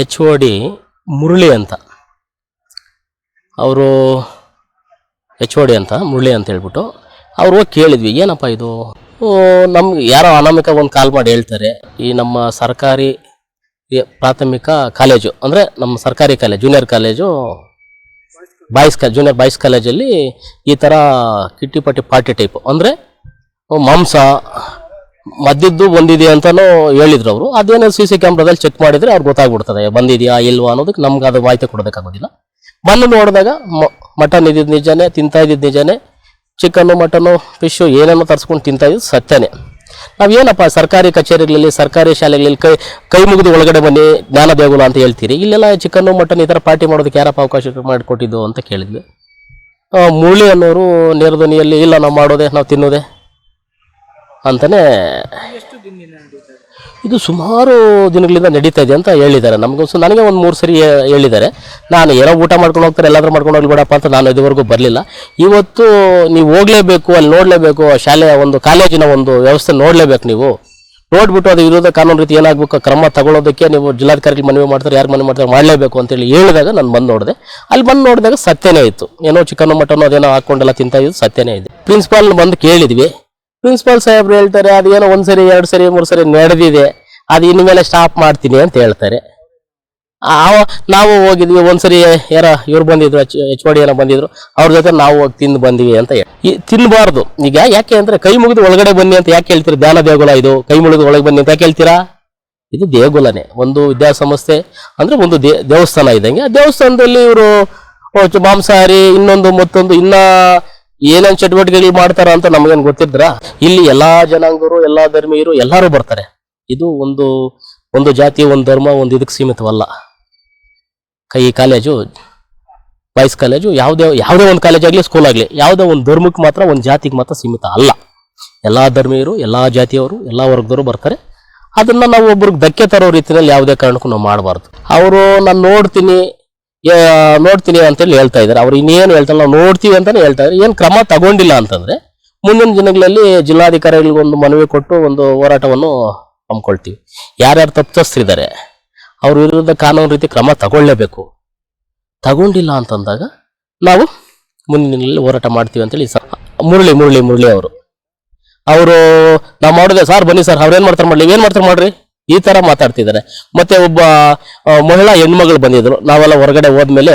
H O D Murali ಅಂತ. ಅವರು H O D ಅಂತ, ಮುರಳಿ ಅಂತ ಹೇಳ್ಬಿಟ್ಟು ಅವ್ರು ಹೋಗಿ ಕೇಳಿದ್ವಿ, ಏನಪ್ಪ ಇದು? ನಮ್ಗೆ ಯಾರೋ ಅನಾಮಿಕ ಒಂದು ಕಾಲ್ ಮಾಡಿ ಹೇಳ್ತಾರೆ, ಈ ನಮ್ಮ ಸರ್ಕಾರಿ ಪ್ರಾಥಮಿಕ ಕಾಲೇಜು, ಅಂದರೆ ನಮ್ಮ ಸರ್ಕಾರಿ college junior college boys college junior boys ಕಾಲೇಜಲ್ಲಿ ಈ ಥರ ಕಿಟ್ಟಿ ಪಟ್ಟಿ ಪಾರ್ಟಿ ಟೈಪ್ ಅಂದರೆ ಮಾಂಸ ಮದ್ದಿದ್ದು ಬಂದಿದೆ ಅಂತಲೂ ಹೇಳಿದ್ರು ಅವರು. ಅದೇನೋ ಸಿ ಸಿ ಕ್ಯಾಮ್ರಾದಲ್ಲಿ ಚೆಕ್ ಮಾಡಿದ್ರೆ ಅವ್ರು ಗೊತ್ತಾಗ್ಬಿಡ್ತದೆ. ಬಂದಿದೆಯಾ, ಇಲ್ವಾ ಅನ್ನೋದಕ್ಕೆ ನಮ್ಗೆ ಅದು ಮಾಹಿತಿ ಕೊಡೋದಕ್ಕಾಗೋದಿಲ್ಲ ಬಂದು ನೋಡಿದಾಗ ಮಟನ್ ಇದ್ದಿದ್ದು ನಿಜನೇ, ತಿಂತಾ ಇದ್ದಿದ್ದು ನಿಜನೇ ಚಿಕನ್ನು ಮಟನ್ನು ಫಿಶು ಏನೇನೋ ತರಿಸ್ಕೊಂಡು ತಿಂತಾ ಇದ್ದು ಸತ್ಯನೇ. ನಾವೇನಪ್ಪ, ಸರ್ಕಾರಿ ಕಚೇರಿಗಳಲ್ಲಿ, ಸರ್ಕಾರಿ ಶಾಲೆಗಳಲ್ಲಿ ಕೈ ಕೈ ಮುಗಿದು ಒಳಗಡೆ ಬನ್ನಿ, ಜ್ಞಾನ ದೇಗುಲ ಅಂತ ಹೇಳ್ತೀರಿ. ಇಲ್ಲೆಲ್ಲ ಚಿಕನ್ನು ಮಟನ್ ಈ ಥರ ಪಾರ್ಟಿ ಮಾಡೋದಕ್ಕೆ ಯಾರಪ್ಪ ಅವಕಾಶ ಮಾಡಿಕೊಟ್ಟಿದ್ದು ಅಂತ ಕೇಳಿದ್ವಿ. ಮುರಳಿ ಅನ್ನೋರು ನೇರಧ್ವನಿಯಲ್ಲಿ ಇಲ್ಲ, ನಾವು ಮಾಡೋದೇ, ನಾವು ತಿನ್ನೋದೇ. ಅಂತಲೇ ಇದು ಸುಮಾರು ದಿನಗಳಿಂದ ನಡೀತಾ ಇದೆ ಅಂತ ಹೇಳಿದ್ದಾರೆ. ನಮಗೊಂದು ನನಗೆ ಒಂದು ಮೂರು ಸರಿ ಹೇಳಿದ್ದಾರೆ. ನಾನು ಏನೋ ಊಟ ಮಾಡ್ಕೊಂಡು ಹೋಗ್ತಾರೆ, ಎಲ್ಲಾದರೂ ಮಾಡ್ಕೊಂಡು ಹೋಗ್ಲಿ ಬಿಡಪ್ಪ ಅಂತ ನಾನು ಇದುವರೆಗೂ ಬರಲಿಲ್ಲ. ಇವತ್ತು ನೀವು ಹೋಗಲೇಬೇಕು, ಅಲ್ಲಿ ನೋಡಲೇಬೇಕು ಶಾಲೆಯ ಒಂದು ಕಾಲೇಜಿನ ಒಂದು ವ್ಯವಸ್ಥೆ ನೋಡಲೇಬೇಕು ನೀವು. ನೋಡ್ಬಿಟ್ಟು ಅದು ವಿರೋಧ ಕಾನೂನು ರೀತಿ ಏನಾಗಬೇಕು, ಕ್ರಮ ತಗೊಳ್ಳೋದಕ್ಕೆ ನೀವು ಜಿಲ್ಲಾಧಿಕಾರಿಗಳು ಮನವಿ ಮಾಡ್ತಾರೆ, ಯಾರು ಮನವಿ ಮಾಡ್ತಾರೆ ಮಾಡಲೇಬೇಕು ಅಂತೇಳಿ ಹೇಳಿದಾಗ ನಾನು ಬಂದು ನೋಡಿದೆ. ಅಲ್ಲಿ ಬಂದು ನೋಡಿದಾಗ ಸತ್ಯನೇ ಇತ್ತು. ಏನೋ ಚಿಕನ್ ಮಟನ್ ಅದೇನೋ ಹಾಕ್ಕೊಂಡೆಲ್ಲ ತಿಂತಾ ಸತ್ಯನೇ ಇದೆ. ಪ್ರಿನ್ಸಿಪಾಲ್ ಬಂದು ಕೇಳಿದ್ವಿ. ಪ್ರಿನ್ಸಿಪಾಲ್ ಸಾಹೇಬ್ರು ಹೇಳ್ತಾರೆ, ಅದೇನೋ ಒಂದ್ ಸರಿ, ಎರಡು ಸರಿ, ಮೂರು ಸರಿ ನಡೆದಿದೆ. ಅದು ಇನ್ಮೇಲೆ ಸ್ಟಾಪ್ ಮಾಡ್ತೀನಿ ಅಂತ ಹೇಳ್ತಾರೆ. ನಾವು ಹೋಗಿದ್ವಿ ಒಂದ್ಸರಿ ಯಾರ ಇವ್ರು ಬಂದಿದ್ರು ಎಚ್ ಓಡಿ ಏನೋ ಬಂದಿದ್ರು, ಅವ್ರ ಜೊತೆ ನಾವು ಹೋಗಿ ತಿಂದು ಬಂದಿವಿ ಅಂತ ಹೇಳಿ. ತಿನ್ನಬಾರ್ದು ಈಗ ಯಾಕೆ ಅಂದ್ರೆ ಕೈ ಮುಗಿದು ಒಳಗಡೆ ಬನ್ನಿ ಅಂತ ಯಾಕೆ ಹೇಳ್ತೀರಾ? ಧ್ಯಾನ ದೇಗುಲ ಇದು. ಕೈ ಮುಗಿದು ಒಳಗೆ ಬನ್ನಿ ಅಂತ ಯಾಕೆ ಹೇಳ್ತೀರಾ? ಇದು ದೇಗುಲನೇ. ಒಂದು ವಿದ್ಯಾಸಂಸ್ಥೆ ಅಂದ್ರೆ ಒಂದು ದೇವಸ್ಥಾನ ಇದ್ದಂಗೆ. ಆ ದೇವಸ್ಥಾನದಲ್ಲಿ ಇವರು ಮಾಂಸಾಹಾರಿ, ಇನ್ನೊಂದು ಮತ್ತೊಂದು, ಇನ್ನ ಏನೇನ್ ಚಟುವಟಿಕೆಗಳು ಮಾಡ್ತಾರ ಅಂತ ನಮಗೇನ್ ಗೊತ್ತಿದ್ರ? ಇಲ್ಲಿ ಎಲ್ಲಾ ಜನಾಂಗರು, ಎಲ್ಲಾ ಧರ್ಮೀಯರು ಎಲ್ಲರೂ ಬರ್ತಾರೆ. ಇದು ಒಂದು ಒಂದು ಜಾತಿ, ಒಂದು ಧರ್ಮ, ಒಂದು ಇದಕ್ಕೆ ಸೀಮಿತವಲ್ಲ. ಕೈ ಕಾಲೇಜು, ಬಾಯ್ಸ್ ಕಾಲೇಜು ಯಾವುದೇ ಯಾವುದೇ ಒಂದು ಕಾಲೇಜ್ ಆಗಲಿ ಸ್ಕೂಲ್ ಆಗಲಿ, ಯಾವುದೇ ಒಂದು ಧರ್ಮಕ್ಕೆ ಮಾತ್ರ, ಒಂದು ಜಾತಿಗೆ ಮಾತ್ರ ಸೀಮಿತ ಅಲ್ಲ. ಎಲ್ಲಾ ಧರ್ಮೀಯರು, ಎಲ್ಲಾ ಜಾತಿಯವರು, ಎಲ್ಲಾ ವರ್ಗದವರು ಬರ್ತಾರೆ. ಅದನ್ನ ನಾವು ಒಬ್ರಿಗೆ ಧಕ್ಕೆ ತರೋ ರೀತಿಯಲ್ಲಿ ಯಾವುದೇ ಕಾರಣಕ್ಕೂ ನಾವು ಮಾಡಬಾರ್ದು. ಅವರು, ನಾನು ನೋಡ್ತೀನಿ ನೋಡ್ತೀನಿ ಅಂತೇಳಿ ಹೇಳ್ತಾ ಇದ್ದಾರೆ. ಅವ್ರು ಇನ್ನೇನು ಹೇಳ್ತಾರೆ ನಾವು ನೋಡ್ತೀವಿ ಅಂತಾನೆ ಹೇಳ್ತಾ ಇದ್ದಾರೆ. ಏನು ಕ್ರಮ ತಗೊಂಡಿಲ್ಲ ಅಂತಂದ್ರೆ ಮುಂದಿನ ದಿನಗಳಲ್ಲಿ ಜಿಲ್ಲಾಧಿಕಾರಿಗಳಿಗೆ ಒಂದು ಮನವಿ ಕೊಟ್ಟು ಒಂದು ಹೋರಾಟವನ್ನು ಹಮ್ಮಿಕೊಳ್ತೀವಿ. ಯಾರ್ಯಾರು ತಪ್ಪಿತಸ್ಥರಿದ್ದಾರೆ, ಅವ್ರ ವಿರುದ್ಧ ಕಾನೂನು ರೀತಿ ಕ್ರಮ ತಗೊಳ್ಳೇಬೇಕು. ತಗೊಂಡಿಲ್ಲ ಅಂತಂದಾಗ ನಾವು ಮುಂದಿನ ದಿನಗಳಲ್ಲಿ ಹೋರಾಟ ಮಾಡ್ತೀವಿ ಅಂತೇಳಿ ಸರ್, ಮುರಳಿ ಮುರಳಿ ಮುರಳಿ ಅವರು. ಅವರು, ನಾವು ಮಾಡಿದೆ, ಸರ್ ಬನ್ನಿ ಸರ್, ಅವ್ರೇನ್ ಮಾಡ್ತಾರೆ, ಮಾಡ್ಲಿ ಏನು ಮಾಡ್ತಾರೆ, ಮಾಡ್ರಿ. ಈ ತರ ಮಾತಾಡ್ತಿದ್ದಾರೆ. ಮತ್ತೆ ಒಬ್ಬ ಮಹಿಳಾ ಹೆಣ್ಮಗಳು ಬಂದಿದ್ರು. ನಾವೆಲ್ಲ ಹೊರಗಡೆ ಹೋದ್ಮೇಲೆ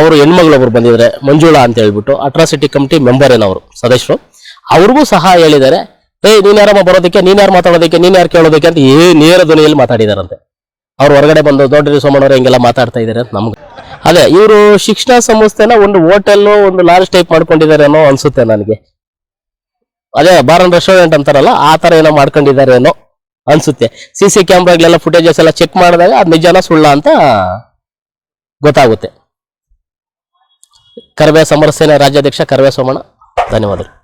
ಅವರು ಹೆಣ್ಮಗಳು ಒಬ್ರು ಬಂದಿದ್ದಾರೆ ಮಂಜುಳಾ ಅಂತ ಹೇಳ್ಬಿಟ್ಟು ಅಟ್ರಾಸಿಟಿ ಕಮಿಟಿ ಮೆಂಬರ್ ಏನವರು, ಸದಸ್ಯರು. ಅವ್ರಿಗೂ ಸಹ ಹೇಳಿದ್ದಾರೆ ಏಯ್ ನೀನ್ ಯಾರಮ್ಮ ಬರೋದಕ್ಕೆ? ನೀನ್ ಯಾರು ಮಾತಾಡೋದಕ್ಕೆ? ನೀನ್ ಯಾರು ಕೇಳೋದಕ್ಕೆ? ಅಂತ ಏ, ನೇರ ಧ್ವನಿಯಲ್ಲಿ ಮಾತಾಡಿದಾರಂತೆ. ಅವ್ರು ಹೊರಗಡೆ ಬಂದು, ದೊಡ್ಡ ಸೋಮಣ್ಣವ್ರು, ಹಿಂಗೆಲ್ಲ ಮಾತಾಡ್ತಾ ಇದ್ದಾರೆ ಅಂತ ನಮ್ಗೆ. ಅದೇ, ಇವರು ಶಿಕ್ಷಣ ಸಂಸ್ಥೆನ ಒಂದು ಹೋಟೆಲ್ ಒಂದು ಲಾರ್ಜ್ ಟೈಪ್ ಮಾಡ್ಕೊಂಡಿದ್ದಾರೆ ಅನ್ನೋ ಅನ್ಸುತ್ತೆ ನನಗೆ. ಅದೇ ಬಾರನ್ ರೆಸ್ಟೋರೆಂಟ್ ಅಂತಾರಲ್ಲ, ಆ ತರ ಏನೋ ಮಾಡ್ಕೊಂಡಿದ್ದಾರೆ ಏನೋ ಅನ್ಸುತ್ತೆ. ಸಿ ಸಿ ಕ್ಯಾಮ್ರಾಗಳೆಲ್ಲ ಫುಟೇಜಸ್ ಎಲ್ಲ ಚೆಕ್ ಮಾಡಿದಾಗ ಅದು ನಿಜಾನ ಸುಳ್ಳ ಅಂತ ಗೊತ್ತಾಗುತ್ತೆ. ಕರವೇ ಸಮರಸೇನೆ ರಾಜ್ಯಾಧ್ಯಕ್ಷ ಕರವೇ ಸೋಮಣ್ಣ, ಧನ್ಯವಾದಗಳು.